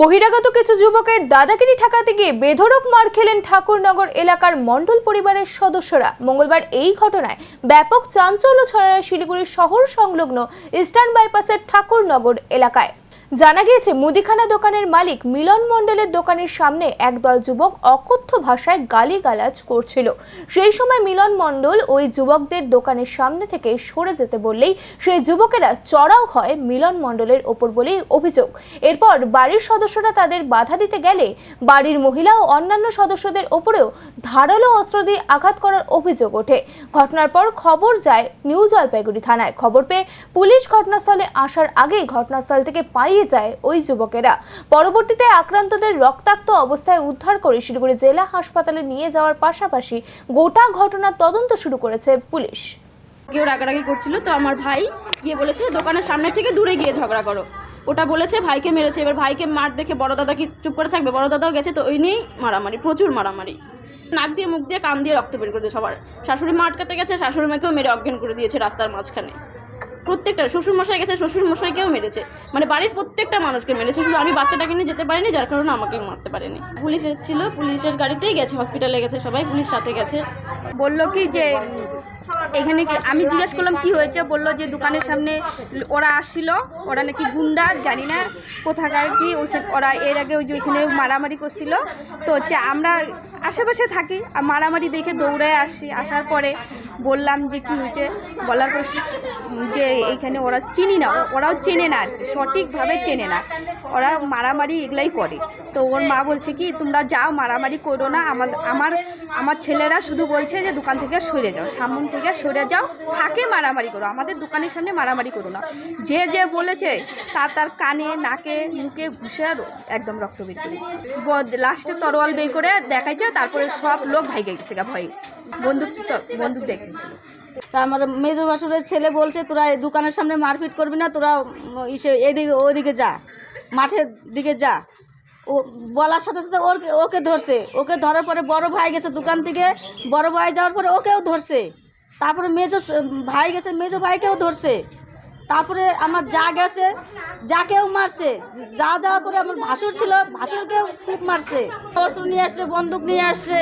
বহিরাগত কিছু যুবকের দাদাগিরি ঠেকাতে গিয়ে বেধরক মার খেলেন ঠাকুরনগর এলাকার মণ্ডল পরিবারের সদস্যরা। মঙ্গলবার এই ঘটনায় ব্যাপক চাঞ্চল্য ছড়ায় শিলিগুড়ি শহর সংলগ্ন ইস্টার্ন বাইপাসের ঠাকুরনগর এলাকায়। জানা গিয়েছে, মুদিখানা দোকানের মালিক মিলন মণ্ডলের দোকানের সামনে একদল যুবক অকথ্য ভাষায় গালিগালাজ করছিল। সেই সময় মিলন মণ্ডল ওই যুবকদের দোকানের সামনে থেকে সরে যেতে বললেই সেই যুবকেরা চড়াও হয় মিলন মণ্ডলের ওপর বলেই অভিযোগ। এরপর বাড়ির সদস্যরা তাদের বাধা দিতে গেলে বাড়ির মহিলা ও অন্যান্য সদস্যদের ওপরেও ধারালো অস্ত্র দিয়ে আঘাত করার অভিযোগ ওঠে। ঘটনার পর খবর যায় নিউ জলপাইগুড়ি থানায়। খবর পেয়ে পুলিশ ঘটনাস্থলে আসার আগেই ঘটনাস্থল থেকে পালিয়ে যায় ওই যুবকেরা। পরবর্তীতে আক্রান্তদের রক্তাক্ত অবস্থায় উদ্ধার করে শিলিগুড়ি জেলা হাসপাতালে নিয়ে যাওয়ার পাশাপাশি গোটা ঘটনার তদন্ত শুরু করেছে পুলিশ। কেউ রাগারাগি করছিল, তো আমার ভাই গিয়ে বলেছে, দোকানের সামনে থেকে দূরে গিয়ে ঝগড়া করো। ওটা বলেছে, ভাইকে মেরেছে। এবার ভাইকে মার দেখে বড় দাদা কি চুপ করে থাকবে? বড় দাদাও গেছে, তো ওই নিয়েই মারামারি, প্রচুর মারামারি। নাক দিয়ে, মুখ দিয়ে, কান দিয়ে রক্ত বের করে দিয়ে সবার। শাশুড়ি মা আটকাতে গেছে, শাশুড়ি মাকেও মেরে অজ্ঞান করে দিয়েছে রাস্তার মাঝখানে। প্রত্যেকটা শ্বশুর মশাই গেছে শ্বশুর মশাইকেও মেরেছে। মানে বাড়ির প্রত্যেকটা মানুষকে মেরেছে, শুধু আমি বাচ্চাটাকে নিয়ে যেতে পারিনি, যার কারণে আমাকে মারতে পারেনি। পুলিশ এসেছিল, পুলিশের গাড়িতেই গেছে, হসপিটালে গেছে সবাই, পুলিশ সাথে গেছে। বলল কি যে, এখানে কি, আমি জিজ্ঞেস করলাম কি হয়েছে, বলল যে দোকানের সামনে ওরা আসছিল, ওরা নাকি গুন্ডা, জানি না কোথাকার কি ওরা এর আগে ওই যে ওইখানে মারামারি করছিল। তো হচ্ছে আমরা আশেপাশে থাকি, আর মারামারি দেখে দৌড়ে আসি, আসার পরে বললাম যে কি হয়েছে? বলার পর যে এইখানে ওরা চিনি না ওরাও চেনে না আর কি, সঠিকভাবে চেনে না। ওরা মারামারি এগুলাই করে। তো ওর মা বলছে কি, তোমরা যাও, মারামারি করো না। আমার আমার আমার ছেলেরা শুধু বলছে যে দোকান থেকে সরে যাও, সামন থেকে সরে যাও, ফাঁকে মারামারি করো। আমাদের দোকানের সামনে মারামারি করো না। যে যে বলেছে তার তার কানে, নাকে, মুখে ঘুষে একদম রক্ত বের করেছে লাস্টে তরোয়াল বের করে দেখাইছে, তারপরে সব লোক ভাইগে গেছে ভয়ে। বন্দুক তো- বন্দুক দেখেছিল তা আমার মেজো বাসুরের ছেলে বলছে, তোরা দোকানের সামনে মারপিট করবি না, তোরা ইসে এদিকে, ওদিকে যা, মাঠের দিকে যা। ও বলার সাথে সাথে ওর, ওকে ধরছে। ওকে ধরার পরে বড় ভাই গেছে দোকান থেকে। বড় ভাই যাওয়ার পরে ওকেও ধরছে। তারপরে মেজো ভাই গেছে, মেজো ভাইকেও ধরছে। তারপরে আমার যা গেছে, যাকেও মারছে। যা যাওয়ার পরে আমার ভাসুর ছিল, ভাসুরকেও খুব মারছে। অস্ত্র নিয়ে আসছে, বন্দুক নিয়ে আসছে।